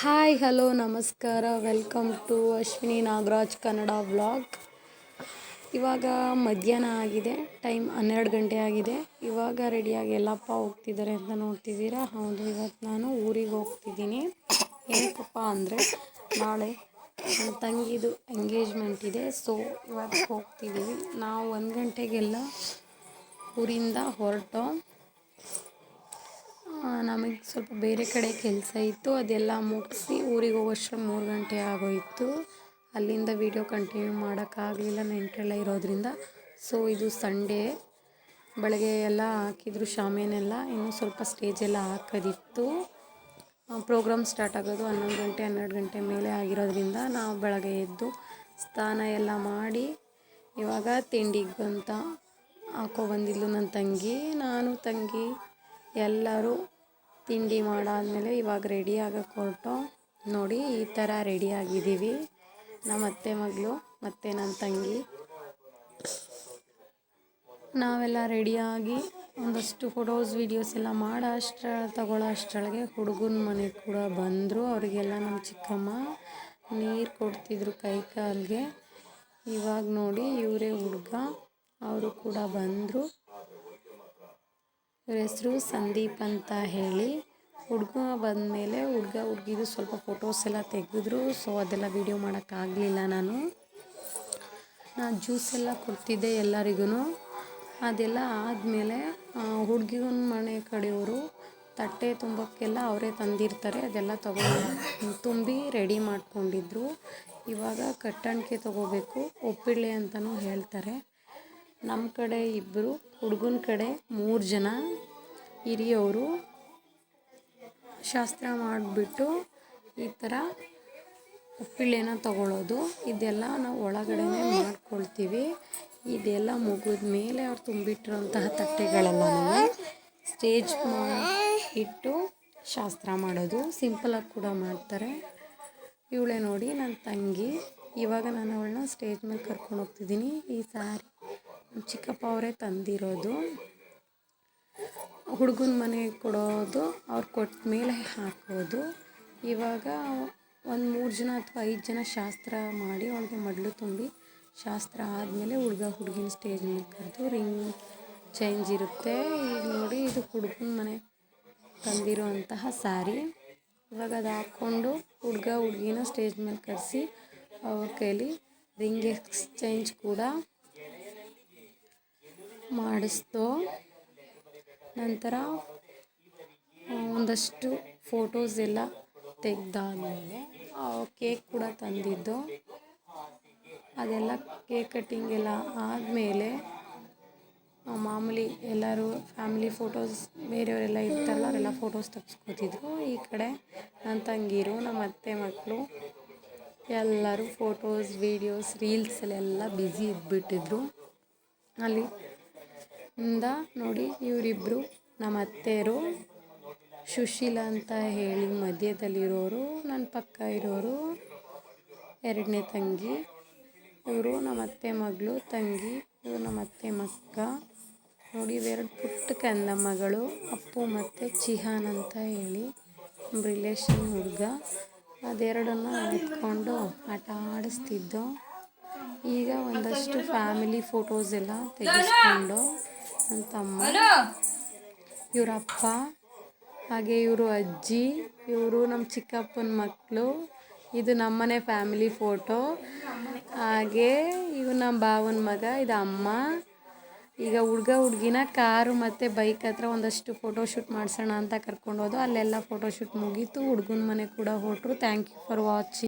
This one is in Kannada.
ಹಾಯ್ ಹಲೋ ನಮಸ್ಕಾರ welcome to Ashwini Nagaraj Kannada vlog ಇವಾಗ ಮಧ್ಯಾಹ್ನ ಆಗಿದೆ ಟೈಮ್ ಹನ್ನೆರಡು ಗಂಟೆ ಆಗಿದೆ. ಇವಾಗ ರೆಡಿಯಾಗಿ ಎಲ್ಲಪ್ಪ ಹೋಗ್ತಿದ್ದಾರೆ ಅಂತ ನೋಡ್ತಿದ್ದೀರಾ? ಹೌದು, ಇವತ್ತು ನಾನು ಊರಿಗೆ ಹೋಗ್ತಿದ್ದೀನಿ. ಏನಕ್ಕಪ್ಪ ಅಂದರೆ ನಾಳೆ ನನ್ನ ತಂಗಿದು ಎಂಗೇಜ್ಮೆಂಟ್ ಇದೆ ಸೊ ಇವತ್ತು ಹೋಗ್ತಿದ್ದೀವಿ. ನಾವು ಒಂದು ಗಂಟೆಗೆಲ್ಲ ಊರಿಂದ ಹೊರಟು. ನಮಗೆ ಸ್ವಲ್ಪ ಬೇರೆ ಕಡೆ ಕೆಲಸ ಇತ್ತು, ಅದೆಲ್ಲ ಮುಗಿಸಿ ಊರಿಗೆ ಹೋಗೋಷ್ಟ್ರಲ್ಲಿ ಮೂರು ಗಂಟೆ ಆಗೋಯಿತು. ಅಲ್ಲಿಂದ ವೀಡಿಯೋ ಕಂಟಿನ್ಯೂ ಮಾಡೋಕ್ಕಾಗಲಿಲ್ಲ ನೆಂಟರೆಲ್ಲ ಇರೋದ್ರಿಂದ. ಸೊ ಇದು ಸಂಡೇ ಬೆಳಗ್ಗೆ ಎಲ್ಲ ಹಾಕಿದ್ರು ಶಾಮಿಯನ್ನೆಲ್ಲ ಇನ್ನೂ ಸ್ವಲ್ಪ ಸ್ಟೇಜೆಲ್ಲ ಹಾಕೋದಿತ್ತು. ಪ್ರೋಗ್ರಾಮ್ ಸ್ಟಾರ್ಟ್ ಆಗೋದು ಹನ್ನೊಂದು ಗಂಟೆ, ಹನ್ನೆರಡು ಗಂಟೆ ಮೇಲೆ ಆಗಿರೋದ್ರಿಂದ ನಾವು ಬೆಳಗ್ಗೆ ಎದ್ದು ಸ್ನಾನ ಎಲ್ಲ ಮಾಡಿ, ಇವಾಗ ತಿಂಡಿಗೆ ಹಾಕೋ ಬಂದಿದ್ಲು ನನ್ನ ತಂಗಿ, ನಾನು ತಂಗಿ. ಎಲ್ಲರೂ ತಿಂಡಿ ಮಾಡಾದಮೇಲೆ ಇವಾಗ ರೆಡಿ ಆಗಕ್ಕೆ ಹೊರಟು ನೋಡಿ ಈ ಥರ ರೆಡಿ ಆಗಿದ್ದೀವಿ. ನಮ್ಮ ಅತ್ತೆ ಮಗಳು ಮತ್ತು ನನ್ನ ತಂಗಿ. ನಾವೆಲ್ಲ ರೆಡಿಯಾಗಿ ಒಂದಷ್ಟು ಫೋಟೋಸ್, ವೀಡಿಯೋಸ್ ಎಲ್ಲ ಮಾಡೋ ಅಷ್ಟರ ತಗೊಳ್ಳೋ ಅಷ್ಟರೊಳಗೆ ಹುಡುಗನ ಮನೆಗೆ ಕೂಡ ಬಂದರು. ಅವರಿಗೆಲ್ಲ ನಮ್ಮ ಚಿಕ್ಕಮ್ಮ ನೀರು ಕೊಡ್ತಿದ್ರು ಕೈ ಕಾಲಿಗೆ. ಇವಾಗ ನೋಡಿ ಇವರೇ ಹುಡುಗ, ಅವರು ಕೂಡ ಬಂದರು. ಇವ್ರ ಹೆಸರು ಸಂದೀಪ್ ಅಂತ ಹೇಳಿ. ಹುಡುಗ ಬಂದಮೇಲೆ ಹುಡುಗ, ಹುಡುಗಿದು ಸ್ವಲ್ಪ ಫೋಟೋಸ್ ಎಲ್ಲ ತೆಗೆದ್ರು ಸೊ ಅದೆಲ್ಲ ವೀಡಿಯೋ ಮಾಡೋಕ್ಕಾಗಲಿಲ್ಲ ನಾನು. ನಾನು ಜ್ಯೂಸ್ ಎಲ್ಲ ಕೊಡ್ತಿದ್ದೆ ಎಲ್ಲರಿಗೂ ಅದೆಲ್ಲ ಆದಮೇಲೆ ಹುಡುಗಿನ ಮನೆ ಕಡೆಯವರು ತಟ್ಟೆ ತುಂಬಕ್ಕೆಲ್ಲ ಅವರೇ ತಂದಿರ್ತಾರೆ. ಅದೆಲ್ಲ ತಗೊಂಡು ತುಂಬಿ ರೆಡಿ ಮಾಡಿಕೊಂಡಿದ್ರು. ಇವಾಗ ಕಟ್ಟಣಿಕೆ ತೊಗೋಬೇಕು ಒಪ್ಪಿಳ್ಳೆ ಅಂತಲೂ ಹೇಳ್ತಾರೆ. ನಮ್ಮ ಕಡೆ ಇಬ್ಬರು ಹುಡುಗನ ಕಡೆ ಮೂರು ಜನ. ಹಿರಿಯವರು ಶಾಸ್ತ್ರ ಮಾಡಿಬಿಟ್ಟು ಈ ಥರ ಉಪ್ಪಿಳ್ಳೇನ ತಗೊಳ್ಳೋದು ಇದೆಲ್ಲ ನಾವು ಒಳಗಡೆನೇ ಮಾಡ್ಕೊಳ್ತೀವಿ. ಇದೆಲ್ಲ ಮುಗಿದ ಮೇಲೆ ಅವ್ರು ತುಂಬಿಟ್ಟಿರೋಂತಹ ತಟ್ಟೆಗಳೆಲ್ಲ ಸ್ಟೇಜ್ ಇಟ್ಟು ಶಾಸ್ತ್ರ ಮಾಡೋದು. ಸಿಂಪಲಾಗಿ ಕೂಡ ಮಾಡ್ತಾರೆ. ಇವಳೆ ನೋಡಿ ನನ್ನ ತಂಗಿ. ಇವಾಗ ನಾನು ಅವಳನ್ನ ಸ್ಟೇಜ್ ಮೇಲೆ ಕರ್ಕೊಂಡು ಹೋಗ್ತಿದ್ದೀನಿ. ಈ ಸಾರಿ ಚಿಕ್ಕಪ್ಪ ಅವರೇ ತಂದಿರೋದು. ಹುಡುಗನ ಮನೆಗೆ ಕೊಡೋದು, ಅವ್ರು ಕೊಟ್ಟ ಮೇಲೆ ಹಾಕೋದು. ಇವಾಗ ಒಂದು ಮೂರು ಜನ ಅಥವಾ ಐದು ಜನ ಶಾಸ್ತ್ರ ಮಾಡಿ ಅವಳಿಗೆ ಮಡಲು ತುಂಬಿ ಶಾಸ್ತ್ರ ಆದಮೇಲೆ ಹುಡುಗ ಹುಡುಗಿನ ಸ್ಟೇಜ್ ಮೇಲೆ ಕರೆದು ರಿಂಗ್ ಚೇಂಜ್ ಇರುತ್ತೆ. ಈಗ ನೋಡಿ ಇದು ಹುಡುಗನ ಮನೆ ತಂದಿರುವಂತಹ ಸ್ಯಾರಿ ಇವಾಗ ಅದು ಹಾಕ್ಕೊಂಡು ಹುಡುಗ ಹುಡುಗಿನ ಸ್ಟೇಜ್ ಮೇಲೆ ಕರೆಸಿ ಅವ್ರ ಕೈಲಿ ರಿಂಗ್ ಎಕ್ಸ್ಚೇಂಜ್ ಕೂಡ ಮಾಡಿಸ್ತು ನಂತರ ಒಂದಷ್ಟು ಫೋಟೋಸ್ ಎಲ್ಲ ತೆಗೆದಾದ್ಮೇಲೆ ಕೇಕ್ ಕೂಡ ತಂದಿದ್ದು. ಅದೆಲ್ಲ ಕೇಕ್ ಕಟ್ಟಿಂಗ್ ಎಲ್ಲ ಆದಮೇಲೆ ಮಾಮೂಲಿ ಎಲ್ಲರೂ ಫ್ಯಾಮಿಲಿ ಫೋಟೋಸ್ ಬೇರೆಯವರೆಲ್ಲ ಇರ್ತಾರಲ್ಲ, ಅವರೆಲ್ಲ ಫೋಟೋಸ್ ತೆಗ್ಸ್ಕೊತಿದ್ರು. ಈ ಕಡೆ ನನ್ನ ತಂಗಿರು ನಮ್ಮ ಅತ್ತೆ ಮಕ್ಕಳು ಎಲ್ಲರೂ ಫೋಟೋಸ್ ವೀಡಿಯೋಸ್ ರೀಲ್ಸಲ್ಲೆಲ್ಲ ಬ್ಯುಸಿ ಇದ್ಬಿಟ್ಟಿದ್ರು. ಅಲ್ಲಿ ಇಂದ ನೋಡಿ ಇವರಿಬ್ಬರು ನಮ್ಮ ಅತ್ತೆಯರು ಸುಶೀಲ ಅಂತ ಹೇಳಿ ಮಧ್ಯದಲ್ಲಿರೋರು ನನ್ನ ಪಕ್ಕ ಇರೋರು, ಎರಡನೇ ತಂಗಿ. ಇವರು ನಮ್ಮ ಅತ್ತೆ ಮಗಳು, ತಂಗಿ, ಇವರು ನಮ್ಮ ಅತ್ತೆ ಮಕ್ಕ. ನೋಡಿ ಇವೆರಡು ಪುಟ್ಟ ಕಂದ ಮಗಳು ಅಪ್ಪು ಮತ್ತು ಚಿಹಾನ್ ಅಂತ ಹೇಳಿ ರಿಲೇಷನ್ ಹುಡುಗ. ಅದೆರಡನ್ನು ಎತ್ಕೊಂಡು ಆಟ ಆಡಿಸ್ತಿದ್ದೋ. ಈಗ ಒಂದಷ್ಟು ಫ್ಯಾಮಿಲಿ ಫೋಟೋಸ್ ಎಲ್ಲ ತೆಗೆಸ್ಕೊಂಡು ನನ್ನ ತಮ್ಮ ಇವರಪ್ಪ ಹಾಗೆ ಇವರು ಅಜ್ಜಿ ಇವರು ನಮ್ಮ ಚಿಕ್ಕಪ್ಪನ ಮಕ್ಕಳು ಇದು ನಮ್ಮನೆ ಫ್ಯಾಮಿಲಿ ಫೋಟೋ ಹಾಗೆ ಇವು ನಮ್ಮ ಭಾವನ ಮಗ ಇದು ಅಮ್ಮ. ಈಗ ಹುಡ್ಗ ಹುಡ್ಗಿನ ಕಾರು ಮತ್ತು ಬೈಕ್ ಹತ್ರ ಒಂದಷ್ಟು ಫೋಟೋ ಶೂಟ್ ಮಾಡಿಸೋಣ ಅಂತ ಕರ್ಕೊಂಡು ಹೋದು ಅಲ್ಲೆಲ್ಲ ಫೋಟೋ ಶೂಟ್ ಮುಗೀತು. ಹುಡ್ಗನ ಮನೆ ಕೂಡ ಹೋಟ್ರು. Thank you for watching